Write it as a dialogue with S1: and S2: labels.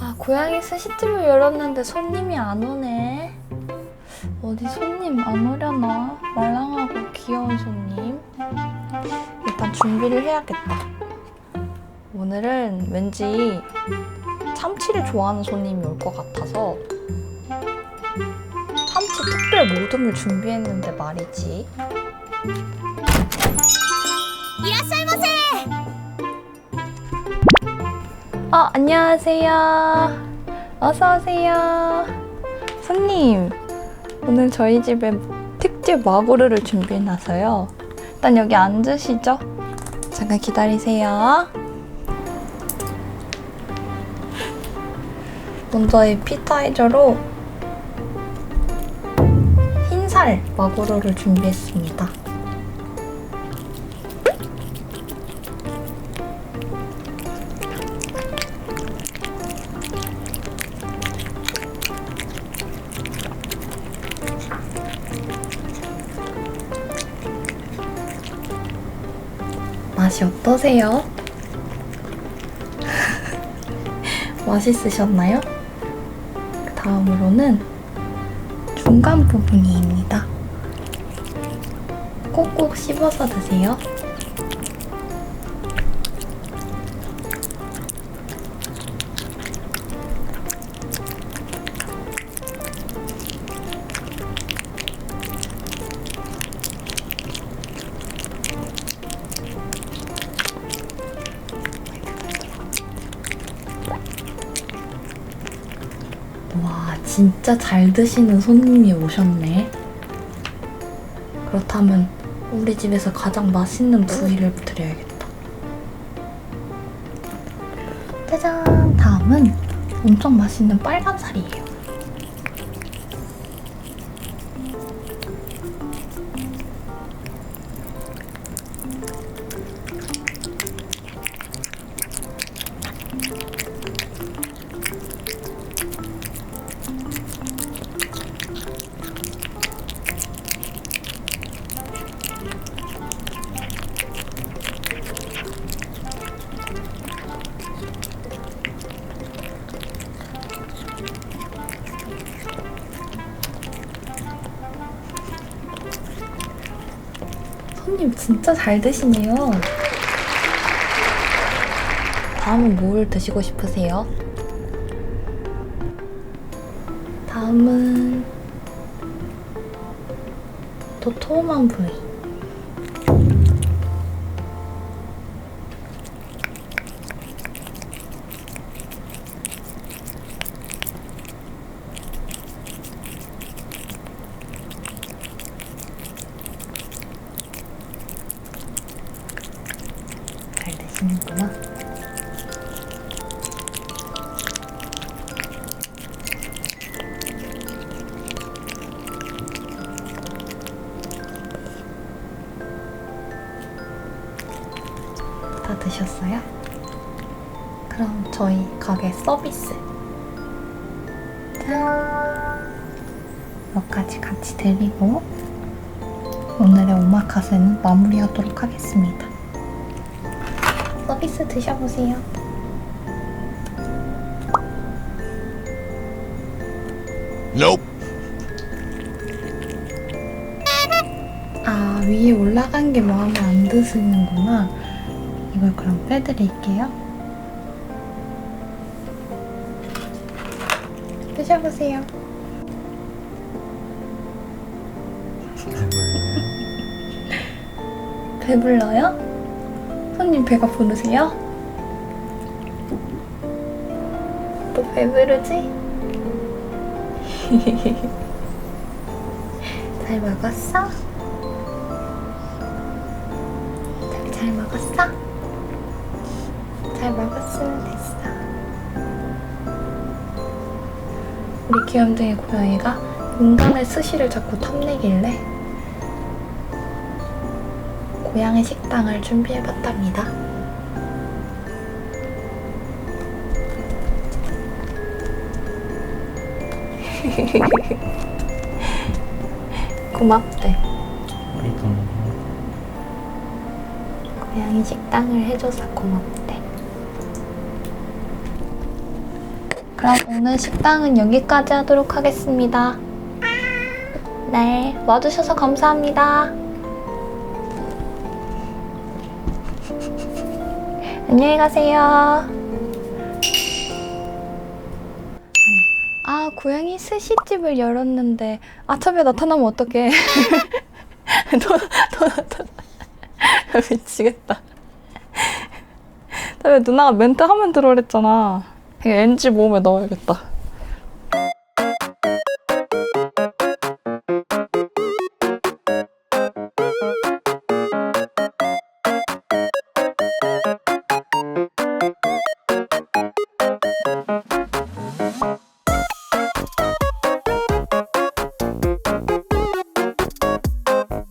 S1: 아, 고양이 스시집을 열었는데 손님이 안 오네. 어디 손님 안 오려나? 말랑하고 귀여운 손님. 일단 준비를 해야겠다. 오늘은 왠지 참치를 좋아하는 손님이 올 것 같아서 참치 특별 모듬을 준비했는데 말이지. 어, 안녕하세요. 어서 오세요. 손님, 오늘 저희 집에 특집 마구르를 준비해놔서요. 일단 여기 앉으시죠. 잠깐 기다리세요. 먼저 에피타이저로 흰살 마구로를 준비했습니다. 맛이 어떠세요? 맛있으셨나요? 그 다음으로는 중간 부분이입니다. 꼭꼭 씹어서 드세요. 와, 진짜 잘 드시는 손님이 오셨네. 그렇다면 우리 집에서 가장 맛있는 부위를 드려야겠다. 짜잔! 다음은 엄청 맛있는 빨간 살이에요. 손님 진짜 잘 드시네요. 다음은 뭘 드시고 싶으세요? 다음은 도톰한 부위. 드셨어요? 그럼 저희 가게 서비스. 짠! 몇 가지 같이 드리고 오늘의 오마카세는 마무리하도록 하겠습니다. 서비스 드셔보세요.
S2: Nope.
S1: 아, 위에 올라간 게 마음에 안 드시는구나. 이걸 그럼 빼드릴게요. 드셔보세요. 배불러요? 손님 배가 부르세요? 또 배부르지? 잘 먹었어? 잘 먹었어? 잘 먹었으면 됐어. 우리 귀염둥이 고양이가 인간의 스시를 자꾸 탐내길래 고양이 식당을 준비해봤답니다. 고맙대. 고양이 식당을 해줘서 고맙대. 그럼 오늘 식당은 여기까지 하도록 하겠습니다. 네, 와주셔서 감사합니다. 안녕히 가세요. 아, 고양이 스시집을 열었는데 아참에 나타나면 어떡해. 또, 또 나타나. 미치겠다. 왜 누나가 멘트 하면 들어오랬잖아. NG 모음에 넣어야겠다.